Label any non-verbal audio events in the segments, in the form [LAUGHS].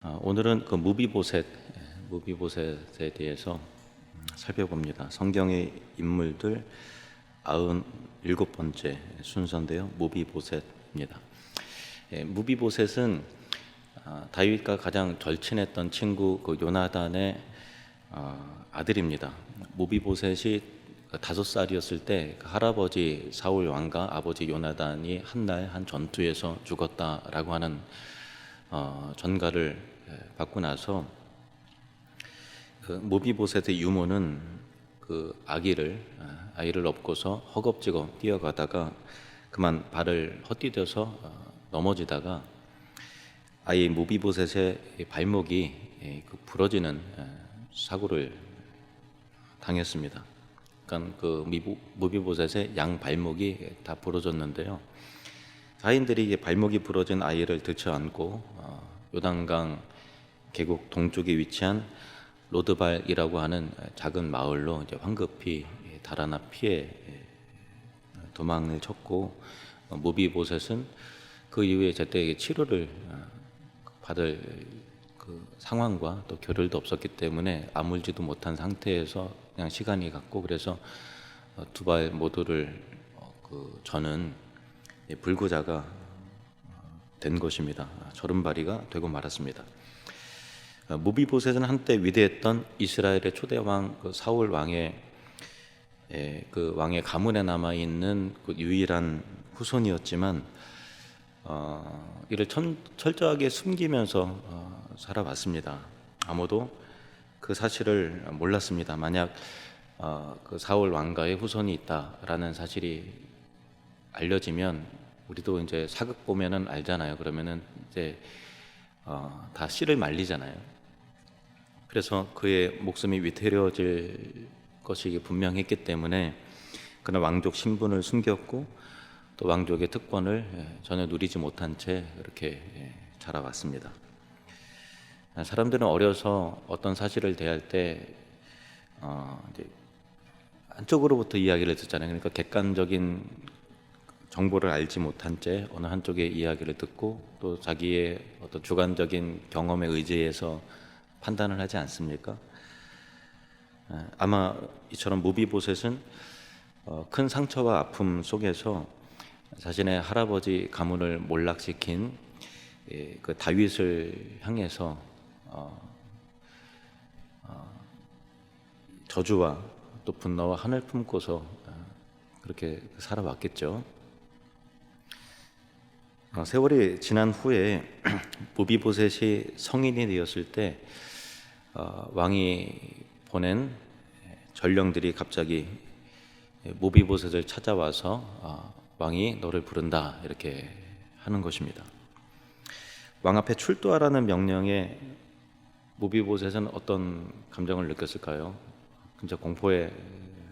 아, 오늘은 그 무비보셋, 예, 무비보셋에 대해서 살펴봅니다. 성경의 인물들 97번째 순서인데요. 무비보셋입니다. 예, 무비보셋은 아, 다윗과 가장 절친했던 친구 그 요나단의 아, 아들입니다. 무비보셋이 다섯 살이었을 때그 할아버지 사울 왕과 아버지 요나단이 한 날 한 전투에서 죽었다라고 하는 어, 전가를 예, 받고 나서 그 모비보셋의 유모는 그 아기를 아, 아이를 업고서 허겁지겁 뛰어가다가 그만 발을 헛디뎌서 어, 넘어지다가 아이 모비보셋의 이 발목이 예, 그 부러지는 예, 사고를 당했습니다. 그러니까 그 모비보셋의 양 발목이 다 부러졌는데요. 자인들이 이제 발목이 부러진 아이를 들쳐안고 어, 요단강 계곡 동쪽에 위치한 로드발이라고 하는 작은 마을로 황급히 달아나 피해 도망을 쳤고 어, 모비보셋은 그 이후에 제때 치료를 어, 받을 그 상황과 또 교류도 없었기 때문에 아물지도 못한 상태에서 그냥 시간이 갔고 그래서 어, 두발 모두를 어, 그 저는 이 불구자가 어, 된 것입니다. 저른바리가 되고 말았습니다. 어, 무비보셋은 한때 위대했던 이스라엘의 초대 왕그 사울 왕의 예, 그 왕의 가문에 남아 있는 그 유일한 후손이었지만 어, 이를 천, 철저하게 숨기면서 어, 살아왔습니다. 아무도 그 사실을 몰랐습니다. 만약 어, 그 사울 왕가의 후손이 있다라는 사실이 알려지면 우리도 이제 사극 보면은 알잖아요. 그러면은 이제 어, 다 씨를 말리잖아요. 그래서 그의 목숨이 위태로워질 것이 분명했기 때문에 그는 왕족 신분을 숨겼고 또 왕족의 특권을 예, 전혀 누리지 못한 채 이렇게 예, 자라왔습니다. 아, 사람들은 어려서 어떤 사실을 대할 때 어, 한쪽으로부터 이야기를 듣잖아요. 그러니까 객관적인 정보를 알지 못한 채 어느 한쪽의 이야기를 듣고 또 자기의 어떤 주관적인 경험에 의지해서 판단을 하지 않습니까? 아, 아마 이처럼 무비보셋은 어, 큰 상처와 아픔 속에서 자신의 할아버지 가문을 몰락시킨 예, 그 다윗을 향해서 어, 어, 저주와 또 분노와 한을 품고서 어, 그렇게 살아왔겠죠. 어, 세월이 지난 후에 [CLEARS THROAT] 무비보셋이 성인이 되었을 때 어, 왕이 보낸 전령들이 갑자기 무비보셋을 찾아와서 어, 왕이 너를 부른다 이렇게 하는 것입니다. 왕 앞에 출두하라는 명령에 무비보셋은 어떤 감정을 느꼈을까요? 진짜 공포에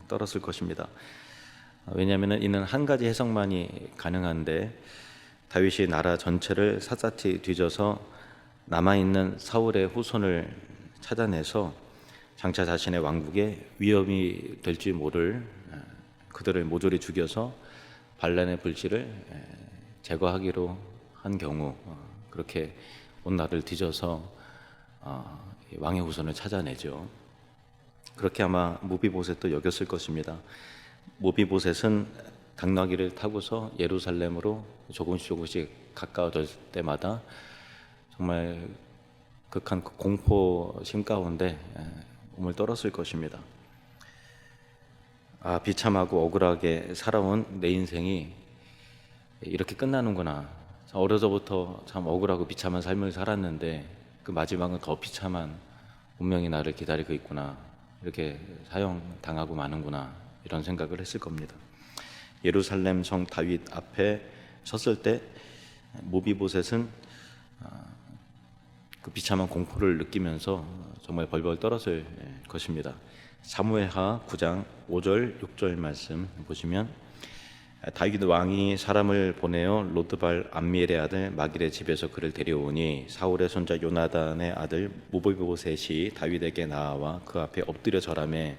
떨었을 것입니다. 왜냐하면 이는 한 가지 해석만이 가능한데 다윗이 나라 전체를 샅샅이 뒤져서 남아 있는 사울의 후손을 찾아내서 장차 자신의 왕국에 위험이 될지 모를 에, 그들을 모조리 죽여서 반란의 불씨를 에, 제거하기로 한 경우 어, 그렇게 온 나라를 뒤져서 어, 이 왕의 후손을 찾아내죠. 그렇게 아마 무비보셋도 여겼을 것입니다. 무비보셋은 당나귀를 타고서 예루살렘으로 조금씩 조금씩 가까워질 때마다 정말 극한 그 공포심 가운데 에, 몸을 떨었을 것입니다. 아 비참하고 억울하게 살아온 내 인생이 이렇게 끝나는구나. 참 어려서부터 참 억울하고 비참한 삶을 살았는데 그 마지막은 더 비참한 운명이 나를 기다리고 있구나. 이렇게 사형 당하고 마는구나. 이런 생각을 했을 겁니다. 예루살렘 성 다윗 앞에 섰을 때 모비보셋은 아, 그 비참한 공포를 느끼면서 정말 벌벌 떨었을 것입니다. 사무엘하 9장 5절 6절 말씀 보시면 다윗 왕이 사람을 보내어 로드발 암미엘의 아들 마길의 집에서 그를 데려오니 사울의 손자 요나단의 아들 무비보셋이 다윗에게 나와 그 앞에 엎드려 절하매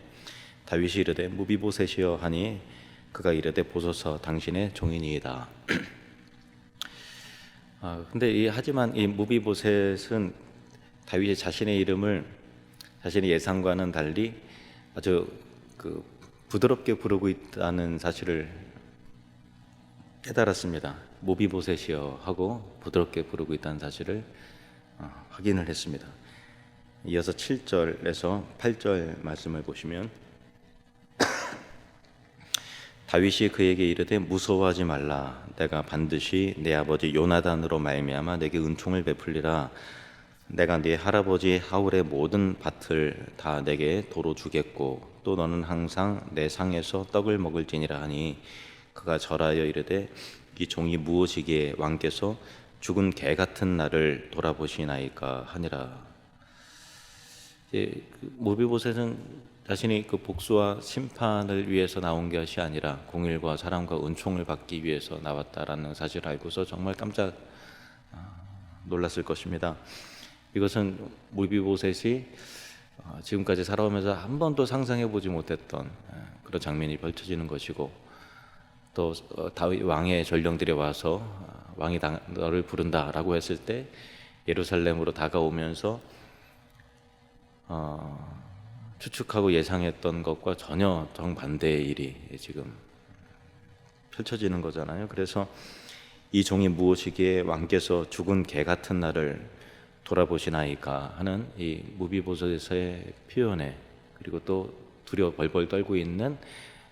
다윗이 이르되 무비보셋이여 하니 그가 이르되 보소서 당신의 종이니이다. [CLEARS THROAT] 아, 근데 이 하지만 이 무비보셋은 다윗이 자신의 이름을 자신의 예상과는 달리 아주 그 부드럽게 부르고 있다는 사실을 깨달았습니다. 모비보셋이여 하고 부드럽게 부르고 있다는 사실을 어, 확인을 했습니다. 이어서 7절에서 8절 말씀을 보시면 다윗이 그에게 이르되 무서워하지 말라. 내가 반드시 내 아버지 요나단으로 말미암아 내게 은총을 베풀리라. 내가 네 할아버지 하울의 모든 밭을 다 내게 도로 주겠고 또 너는 항상 내 상에서 떡을 먹을지니라 하니 그가 절하여 이르되 이 종이 무엇이기에 왕께서 죽은 개 같은 나를 돌아보시나이까 하니라. 이제 그 모비보셋은 자신이 그 복수와 심판을 위해서 나온 것이 아니라 공일과 사랑과 은총을 받기 위해서 나왔다라는 사실을 알고서 정말 깜짝 아, 놀랐을 것입니다. 이것은 모비보셋이 어, 지금까지 살아오면서 한 번도 상상해 보지 못했던 예, 그런 장면이 펼쳐지는 것이고 또 어, 다윗 왕의 전령들이 와서 어, 왕이 당- 너를 부른다라고 했을 때 예루살렘으로 다가오면서 어, 추측하고 예상했던 것과 전혀 정반대의 일이 지금 펼쳐지는 거잖아요. 그래서 이 종이 무엇이기에 왕께서 죽은 개 같은 나를 돌아보시나이까 하는 이 무비보셋의 표현에 그리고 또 두려워 벌벌 떨고 있는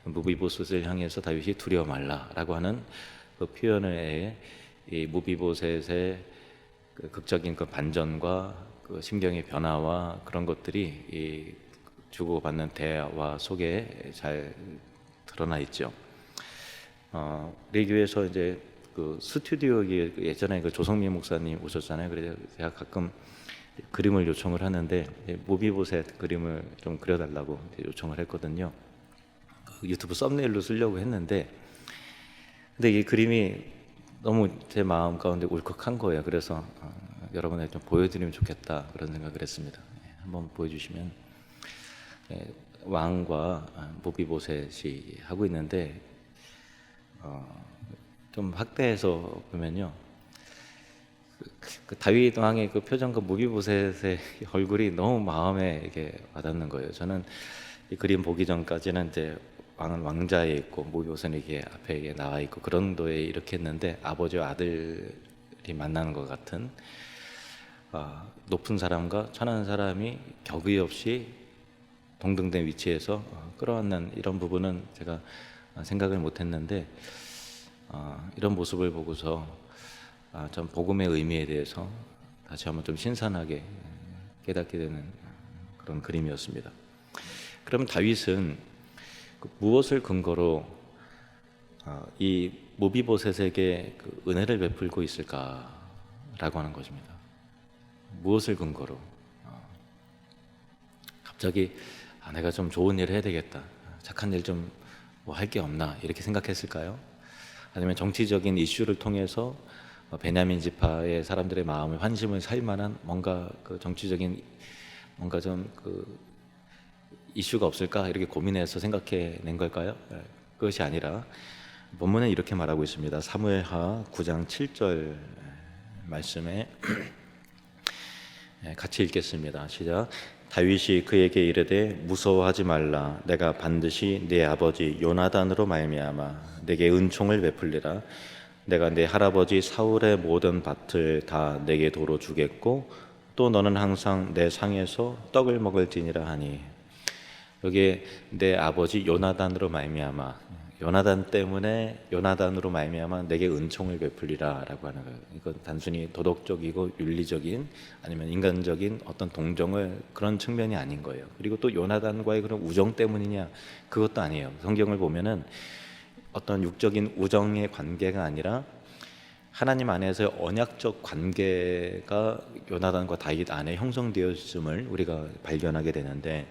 무비보셋을 향해서 다윗이 두려워 말라라고 하는 그 표현에 이 무비보셋의 그 극적인 그 반전과 그 심경의 변화와 그런 것들이 이 주고받는 대화 속에 잘 드러나 있죠. 어, 우리 교회에서 이제 그 스튜디오에 예전에 그 조성민 목사님 오셨잖아요. 그래서 제가 가끔 그림을 요청을 하는데 모비보셋 그림을 좀 그려달라고 요청을 했거든요. 그 유튜브 썸네일로 쓰려고 했는데 근데 이 그림이 너무 제 마음 가운데 울컥한 거예요. 그래서 어, 여러분에게 좀 보여드리면 좋겠다 그런 생각을 했습니다. 예, 한번 보여주시면 예, 왕과 아, 모비보셋이 하고 있는데 어, 좀 확대해서 보면요. 그, 그 다윗 왕의 그 표정과 모비보셋의 [LAUGHS] 얼굴이 너무 마음에 이게 와닿는 거예요. 저는 이 그림 보기 전까지는 이제 왕은 왕자에 있고 모비보셋은 이게 앞에 이게 나와 있고 그런 도에 이렇게 했는데 아버지와 아들이 만나는 것 같은 아, 높은 사람과 천한 사람이 격의 없이 동등된 위치에서 어, 끌어안는 이런 부분은 제가 어, 생각을 못했는데 어, 이런 모습을 보고서 아, 좀 복음의 의미에 대해서 다시 한번 좀 신선하게 깨닫게 되는 그런 그림이었습니다. 그러면 다윗은 그 무엇을 근거로 어, 이 모비보셋에게 그 은혜를 베풀고 있을까라고 하는 것입니다. 무엇을 근거로? 어, 갑자기 아, 내가 좀 좋은 일을 해야 되겠다. 착한 일 좀 뭐 할 게 없나 이렇게 생각했을까요? 아니면 정치적인 이슈를 통해서 어, 베냐민 지파의 사람들의 마음을 환심을 살 만한 뭔가 그 정치적인 뭔가 좀 그 이슈가 없을까 이렇게 고민해서 생각해 낸 걸까요? 예, 그것이 아니라 본문에 이렇게 말하고 있습니다. 사무엘하 9장 7절 말씀에 예, [CLEARS THROAT] 같이 읽겠습니다. 시작. 다윗이 그에게 이르되 무서워하지 말라. 내가 반드시 네 아버지 요나단으로 말미암아 내게 은총을 베풀리라. 내가 네 할아버지 사울의 모든 밭을 다 내게 도로 주겠고 또 너는 항상 내 상에서 떡을 먹을지니라 하니 여기에 내 아버지 요나단으로 말미암아 요나단 때문에 요나단으로 말미암아 내게 은총을 베풀리라라고 하는 거예요. 이건 단순히 도덕적이고 윤리적인 아니면 인간적인 어떤 동정을 그런 측면이 아닌 거예요. 그리고 또 요나단과의 그런 우정 때문이냐 그것도 아니에요. 성경을 보면은 어떤 육적인 우정의 관계가 아니라 하나님 안에서의 언약적 관계가 요나단과 다윗 안에 형성되었음을 우리가 발견하게 되는데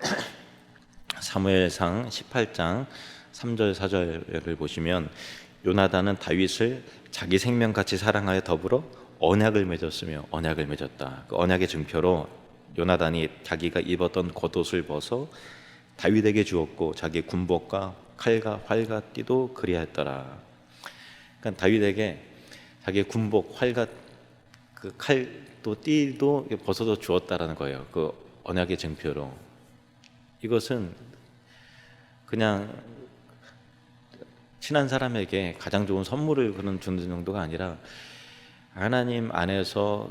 [CLEARS THROAT] 사무엘상 18장 3절 4절을 보시면 요나단은 다윗을 자기 생명같이 사랑하여 더불어 언약을 맺었으며 언약을 맺었다. 그 언약의 증표로 요나단이 자기가 입었던 겉옷을 벗어 다윗에게 주었고 자기 군복과 칼과 활과 띠도 그리하였더라. 그러니까 다윗에게 자기의 군복, 활과 그 칼도 띠도 벗어서 주었다라는 거예요. 그 언약의 증표로. 이것은 그냥 친한 사람에게 가장 좋은 선물을 그런 주는 정도가 아니라 하나님 안에서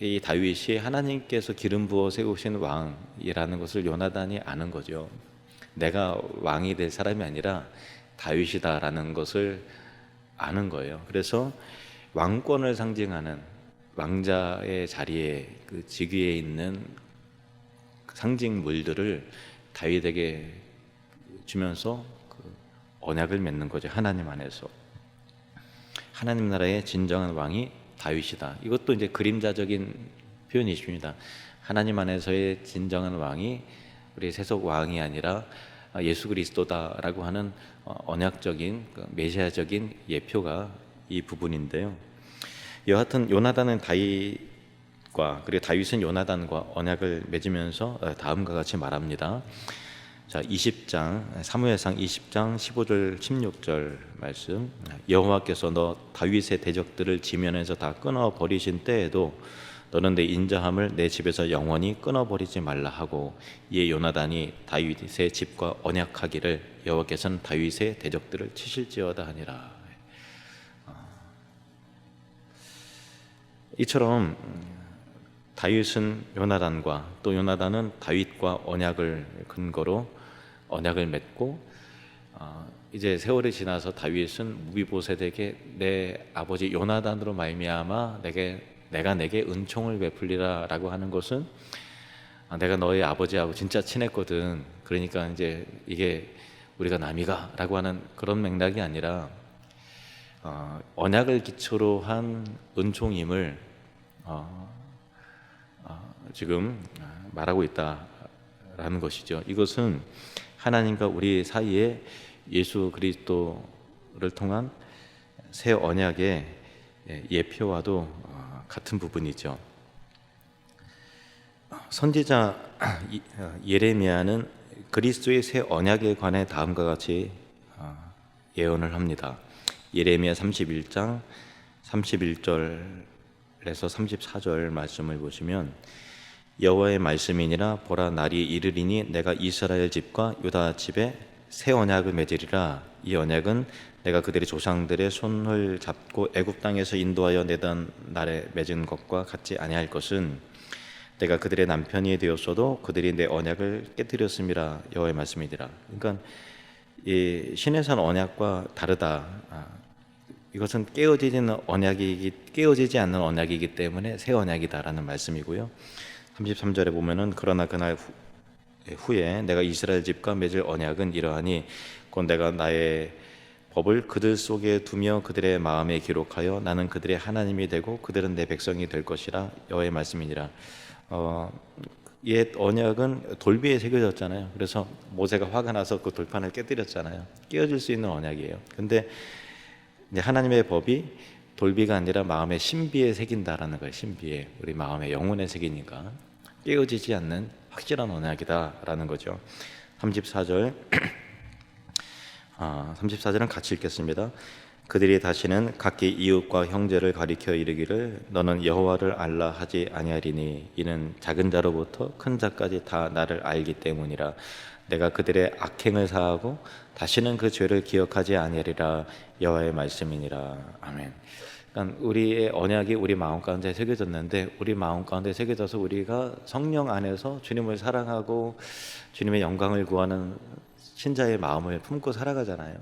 이 다윗이 하나님께서 기름 부어 세우신 왕이라는 것을 요나단이 아는 거죠. 내가 왕이 될 사람이 아니라 다윗이다라는 것을 아는 거예요. 그래서 왕권을 상징하는 왕자의 자리에 그 직위에 있는 상징물들을 다윗에게 주면서 그 언약을 맺는 거죠. 하나님 안에서 하나님 나라의 진정한 왕이 다윗이다. 이것도 이제 그림자적인 표현이십니다. 하나님 안에서의 진정한 왕이 우리 세속 왕이 아니라 예수 그리스도다라고 하는 어, 언약적인 그 메시아적인 예표가 이 부분인데요. 여하튼 요나단은 다윗과 그리고 다윗은 요나단과 언약을 맺으면서 어, 다음과 같이 말합니다. 자, 20장 사무엘상 20장 15절 16절 말씀. 여호와께서 너 다윗의 대적들을 지면에서 다 끊어 버리신 때에도 너는 내 인자함을 내 집에서 영원히 끊어 버리지 말라 하고 이에 요나단이 다윗의 집과 언약하기를 여호와께서는 다윗의 대적들을 치실지어다 하니라. 이처럼 다윗은 요나단과 또 요나단은 다윗과 언약을 근거로 언약을 맺고 어, 이제 세월이 지나서 다윗은 무비보셋에게 내 아버지 요나단으로 말미암아 내게 내가 내게 은총을 베풀리라라고 하는 것은 아, 내가 너의 아버지하고 진짜 친했거든. 그러니까 이제 이게 우리가 남이가라고 하는 그런 맥락이 아니라 어, 언약을 기초로 한 은총임을 어, 어, 지금 말하고 있다라는 것이죠. 이것은 하나님과 우리 사이에 예수 그리스도를 통한 새 언약의 예표와도 어, 같은 부분이죠. 선지자 어, 예레미야는 그리스도의 새 언약에 관해 다음과 같이 어, 예언을 합니다. 예레미야 31장 31절에서 34절 말씀을 보시면 여호와의 말씀이니라 보라 날이 이르리니 내가 이스라엘 집과 유다 집에 새 언약을 맺으리라. 이 언약은 내가 그들의 조상들의 손을 잡고 애굽 땅에서 인도하여 내던 날에 맺은 것과 같지 아니할 것은 내가 그들의 남편이 되었어도 그들이 내 언약을 깨뜨렸음이라 여호와의 말씀이니라. 그러니까 이 신의 산 언약과 다르다. 아, 이것은 깨어지는 언약이기 깨어지지 않는 언약이기 때문에 새 언약이다라는 말씀이고요. 33절에 보면은 그러나 그날 후, 에 내가 이스라엘 집과 맺을 언약은 이러하니 곧 내가 나의 법을 그들 속에 두며 그들의 마음에 기록하여 나는 그들의 하나님이 되고 그들은 내 백성이 될 것이라 여호와의 말씀이니라. 어, 옛 언약은 돌비에 새겨졌잖아요. 그래서 모세가 화가 나서 그 돌판을 깨뜨렸잖아요. 깨어질 수 있는 언약이에요. 근데 하나님의 법이 돌비가 아니라 마음의 신비에 새긴다라는 거예요. 신비에 우리 마음의 영혼에 새기니까 깨어지지 않는 확실한 언약이다라는 거죠. 34절 [CLEARS THROAT] 아, 34절은 같이 읽겠습니다. 그들이 다시는 각기 이웃과 형제를 가리켜 이르기를 너는 여호와를 알라 하지 아니하리니 이는 작은 자로부터 큰 자까지 다 나를 알기 때문이라 내가 그들의 악행을 사하고 다시는 그 죄를 기억하지 아니하리라 여호와의 말씀이니라 아멘. 그러니까 우리의 언약이 우리 마음 가운데 새겨졌는데 우리 마음 가운데 새겨져서 우리가 성령 안에서 주님을 사랑하고 주님의 영광을 구하는 신자의 마음을 품고 살아가잖아요.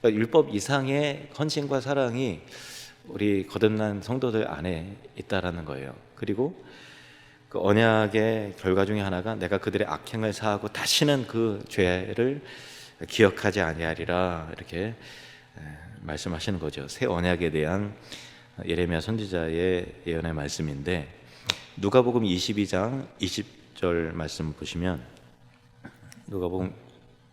그러니까 율법 이상의 헌신과 사랑이 우리 거듭난 성도들 안에 있다라는 거예요. 그리고 그 언약의 결과 중에 하나가 내가 그들의 악행을 사하고 다시는 그 죄를 기억하지 아니하리라 이렇게 말씀하시는 거죠. 새 언약에 대한 예레미야 선지자의 예언의 말씀인데 누가복음 22장 20절 말씀 보시면 누가복음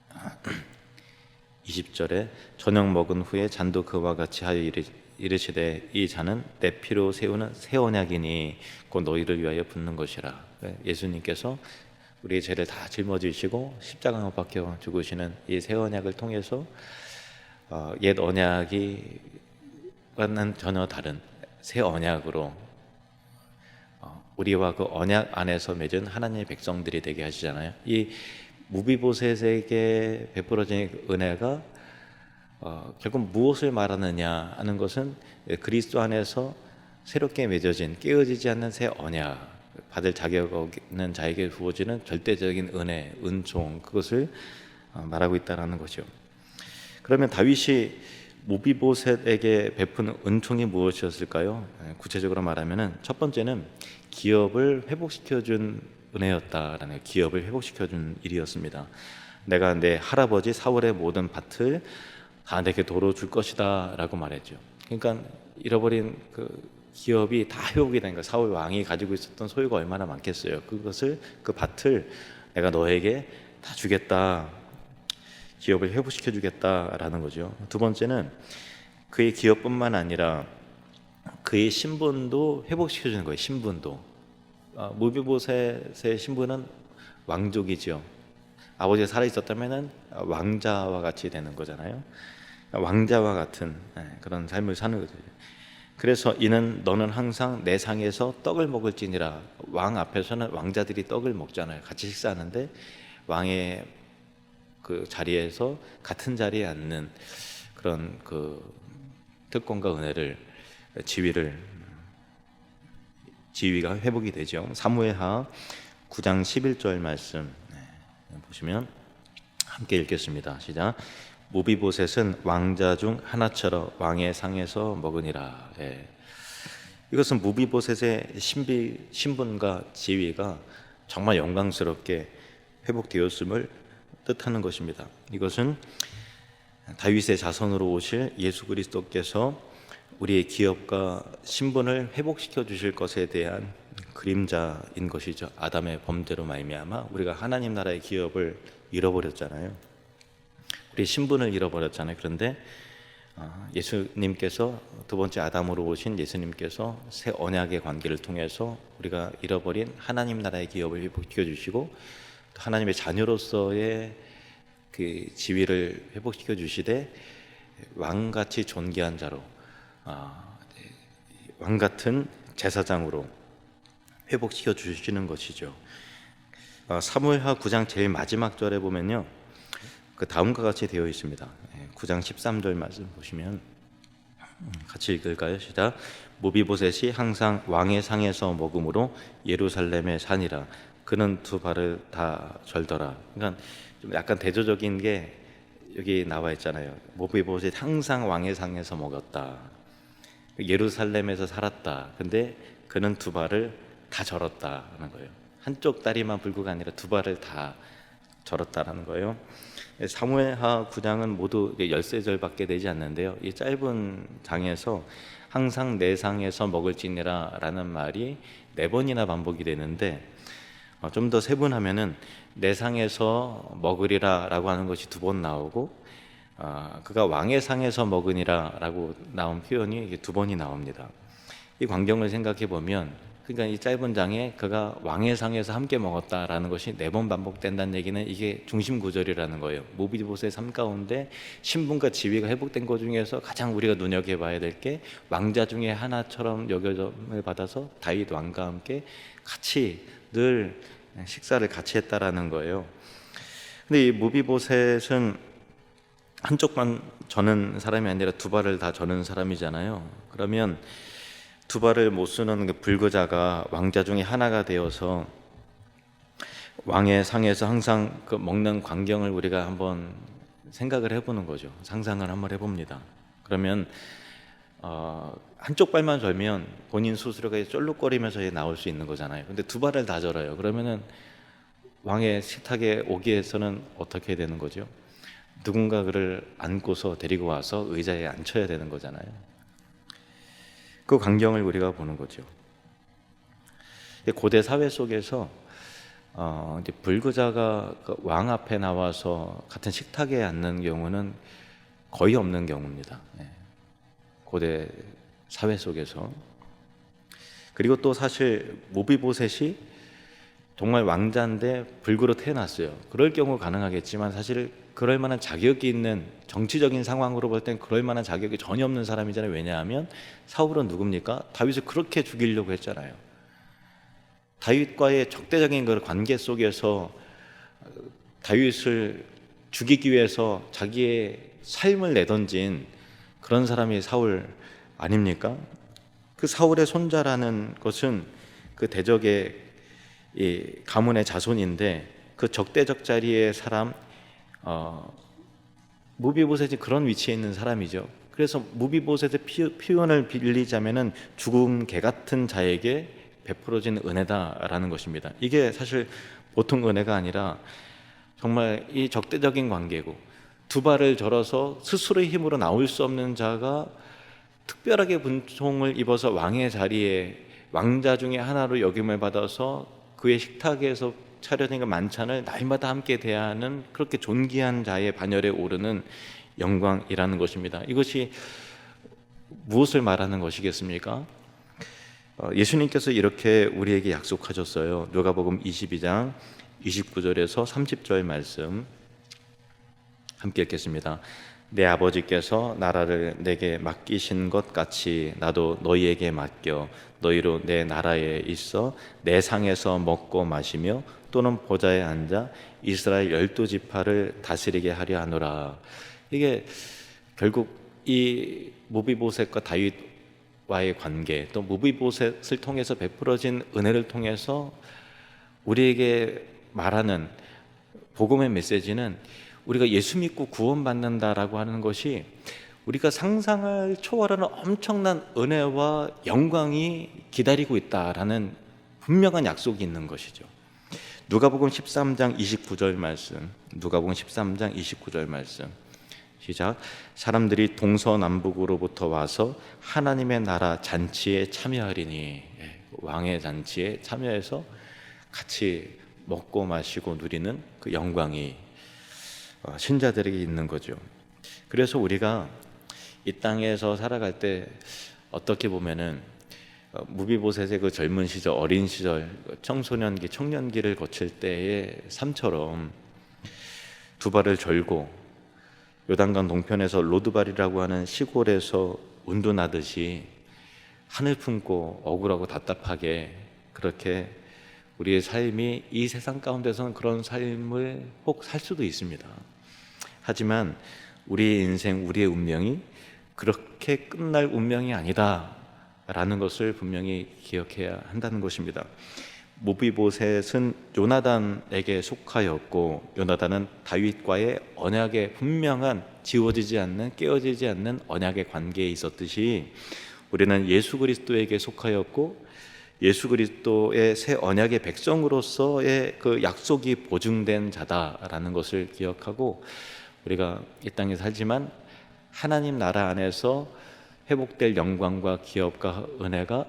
[CLEARS THROAT] 20절에 저녁 먹은 후에 잔도 그와 같이 하여 이르시되 이 잔은 내 피로 세우는 새 언약이니 곧 너희를 위하여 붓는 것이라 예수님께서 우리의 죄를 다 짊어지시고 십자가 못 박혀 죽으시는 이 새 언약을 통해서 어, 옛 언약이와는 전혀 다른 새 언약으로 우리와 그 언약 안에서 맺은 하나님의 백성들이 되게 하시잖아요. 이 무비보셋에게 베풀어진 그 은혜가 어, 결국 무엇을 말하느냐 하는 것은 그리스도 안에서 새롭게 맺어진 깨어지지 않는 새 언약 받을 자격 없는 자에게 부어지는 절대적인 은혜, 은총 그것을 어, 말하고 있다라는 거죠. 그러면 다윗이 모비보셋에게 베푼 은총이 무엇이었을까요? 예, 구체적으로 말하면은 첫 번째는 기업을 회복시켜준 은혜였다라는. 기업을 회복시켜준 일이었습니다. 내가 내 할아버지 사울의 모든 밭을 다 내게 도로 줄 것이다라고 말했죠. 그러니까 잃어버린 그 기업이 다 회복이 된 거예요. 사울 왕이 가지고 있었던 소유가 얼마나 많겠어요. 그것을 그 밭을 내가 너에게 다 주겠다. 기업을 회복시켜 주겠다라는 거죠. 두 번째는 그의 기업뿐만 아니라 그의 신분도 회복시켜 주는 거예요. 신분도 아, 무비보셋의 신분은 왕족이죠. 아버지가 살아 있었다면은 왕자와 같이 되는 거잖아요. 왕자와 같은 예, 그런 삶을 사는 거죠. 그래서 이는 너는 항상 내 상에서 떡을 먹을지니라 왕 앞에서는 왕자들이 떡을 먹잖아요. 같이 식사하는데 왕의 그 자리에서 같은 자리에 앉는 그런 그 특권과 은혜를 지위를 지위가 회복이 되죠. 사무엘하 9장 11절 말씀 네, 보시면 함께 읽겠습니다. 시작. 무비보셋은 왕자 중 하나처럼 왕의 상에서 먹으니라. 예. 이것은 무비보셋의 신비 신분과 지위가 정말 영광스럽게 회복되었음을 뜻하는 것입니다. 이것은 다윗의 자손으로 오실 예수 그리스도께서 우리의 기업과 신분을 회복시켜 주실 것에 대한 그림자인 것이죠. 아담의 범죄로 말미암아 우리가 하나님 나라의 기업을 잃어버렸잖아요. 우리 신분을 잃어버렸잖아요. 그런데 어, 예수님께서 두 번째 아담으로 오신 예수님께서 새 언약의 관계를 통해서 우리가 잃어버린 하나님 나라의 기업을 회복시켜 주시고 하나님의 자녀로서의 그 지위를 회복시켜 주시되 왕같이 존귀한 자로 아, 네, 왕 같은 제사장으로 회복시켜 주시는 것이죠. 아, 사무엘하 9장 제일 마지막 절에 보면요. 그 다음과 같이 되어 있습니다. 9장 13절 말씀 보시면 음, 같이 읽을까요? 시작. 무비보셋이 항상 왕의 상에서 먹음으로 예루살렘의 산이라 그는 두 발을 다 절더라. 그러니까 좀 약간 대조적인 게 여기 나와 있잖아요. 모비보셋 항상 왕의 상에서 먹었다. 예루살렘에서 살았다. 근데 그는 두 발을 다 절었다는 거예요. 한쪽 다리만 불구가 아니라 두 발을 다 절었다라는 거예요. 사무엘하 9장은 모두 13절밖에 되지 않는데요. 이 짧은 장에서 항상 내 상에서 먹을지니라라는 말이 네 번이나 반복이 되는데 어, 좀 더 세분하면은 내 상에서 먹으리라라고 하는 것이 두 번 나오고 어, 그가 왕의 상에서 먹으니라라고 나온 표현이 두 번이 나옵니다. 이 광경을 생각해 보면 그러니까 이 짧은 장에 그가 왕의 상에서 함께 먹었다라는 것이 네 번 반복된다는 얘기는 이게 중심 구절이라는 거예요. 모비보스의 삶 가운데 신분과 지위가 회복된 것 중에서 가장 우리가 눈여겨 봐야 될 게 왕자 중에 하나처럼 여겨짐을 받아서 다윗 왕과 함께 같이 늘 식사를 같이 했다라는 거예요. 근데 이 무비보셋은 한쪽만 저는 사람이 아니라 두 발을 다 저는 사람이잖아요. 그러면 두 발을 못 쓰는 그 불거자가 왕자 중에 하나가 되어서 왕의 상에서 항상 그 먹는 광경을 우리가 한번 생각을 해보는 거죠. 상상을 한번 해봅니다. 그러면 어, 한쪽 발만 절면 본인 스스로가 쫄룩거리면서 나올 수 있는 거잖아요. 근데 두 발을 다 절어요. 그러면은 왕의 식탁에 오기 위해서는 어떻게 되는 거죠? 누군가 그를 안고서 데리고 와서 의자에 앉혀야 되는 거잖아요. 그 광경을 우리가 보는 거죠. 고대 사회 속에서 어, 이제 불구자가 그왕 앞에 나와서 같은 식탁에 앉는 경우는 거의 없는 경우입니다. 예. 고대 사회 속에서 그리고 또 사실 모비보셋이 정말 왕자인데 불구로 태어났어요. 그럴 경우 가능하겠지만 사실 그럴 만한 자격이 있는 정치적인 상황으로 볼 땐 그럴 만한 자격이 전혀 없는 사람이잖아요. 왜냐하면 사울은 누굽니까? 다윗을 그렇게 죽이려고 했잖아요. 다윗과의 적대적인 그 관계 속에서 다윗을 죽이기 위해서 자기의 삶을 내던진 그런 사람이 사울 아닙니까? 그 사울의 손자라는 것은 그 대적의 이 가문의 자손인데 그 적대적 자리의 사람 어, 무비보셋이 그런 위치에 있는 사람이죠. 그래서 무비보셋의 피- 표현을 빌리자면은 죽은 개 같은 자에게 베풀어진 은혜다라는 것입니다. 이게 사실 보통 은혜가 아니라 정말 이 적대적인 관계고 두 발을 절어서 스스로의 힘으로 나올 수 없는 자가 특별하게 분총을 입어서 왕의 자리에 왕자 중에 하나로 역임을 받아서 그의 식탁에서 차려진 그 만찬을 날마다 함께 대하는 그렇게 존귀한 자의 반열에 오르는 영광이라는 것입니다. 이것이 무엇을 말하는 것이겠습니까? 어, 예수님께서 이렇게 우리에게 약속하셨어요. 누가복음 22장 29절에서 30절 말씀 함께 읽겠습니다. 내 아버지께서 나라를 내게 맡기신 것 같이 나도 너희에게 맡겨 너희로 내 나라에 있어 내 상에서 먹고 마시며 또는 보좌에 앉아 이스라엘 열두 지파를 다스리게 하려 하노라. 이게 결국 이 모비보셋과 다윗과의 관계 또 모비보셋을 통해서 베풀어진 은혜를 통해서 우리에게 말하는 복음의 메시지는 우리가 예수 믿고 구원받는다라고 하는 것이 우리가 상상을 초월하는 엄청난 은혜와 영광이 기다리고 있다라는 분명한 약속이 있는 것이죠. 누가복음 13장 29절 말씀. 누가복음 13장 29절 말씀. 시작. 사람들이 동서남북으로부터 와서 하나님의 나라 잔치에 참여하리니 예, 왕의 잔치에 참여해서 같이 먹고 마시고 누리는 그 영광이 어, 신자들에게 있는 거죠. 그래서 우리가 이 땅에서 살아갈 때 어떻게 보면은 어, 무비보셋의 그 젊은 시절, 어린 시절, 그 청소년기, 청년기를 거칠 때의 삶처럼 두 발을 절고 요단강 동편에서 로드발이라고 하는 시골에서 운둔하듯이 하늘 품고 억울하고 답답하게 그렇게 우리의 삶이 이 세상 가운데서는 그런 삶을 혹 살 수도 있습니다. 하지만 우리의 인생, 우리의 운명이 그렇게 끝날 운명이 아니다라는 것을 분명히 기억해야 한다는 것입니다. 모비보셋은 요나단에게 속하였고 요나단은 다윗과의 언약의 분명한 지워지지 않는 깨어지지 않는 언약의 관계에 있었듯이 우리는 예수 그리스도에게 속하였고 예수 그리스도의 새 언약의 백성으로서의 그 약속이 보증된 자다라는 것을 기억하고 우리가 이 땅에 살지만 하나님 나라 안에서 회복될 영광과 기업과 은혜가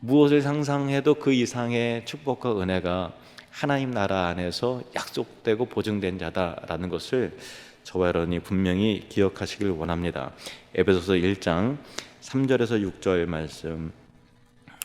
무엇을 상상해도 그 이상의 축복과 은혜가 하나님 나라 안에서 약속되고 보증된 자다라는 것을 저와 여러분이 분명히 기억하시길 원합니다. 에베소서 1장 3절에서 6절 말씀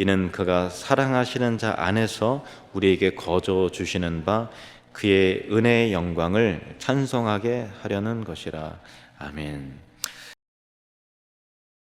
이는 그가 사랑하시는 자 안에서 우리에게 거저 주시는 바 그의 은혜의 영광을 찬송하게 하려는 것이라 아멘.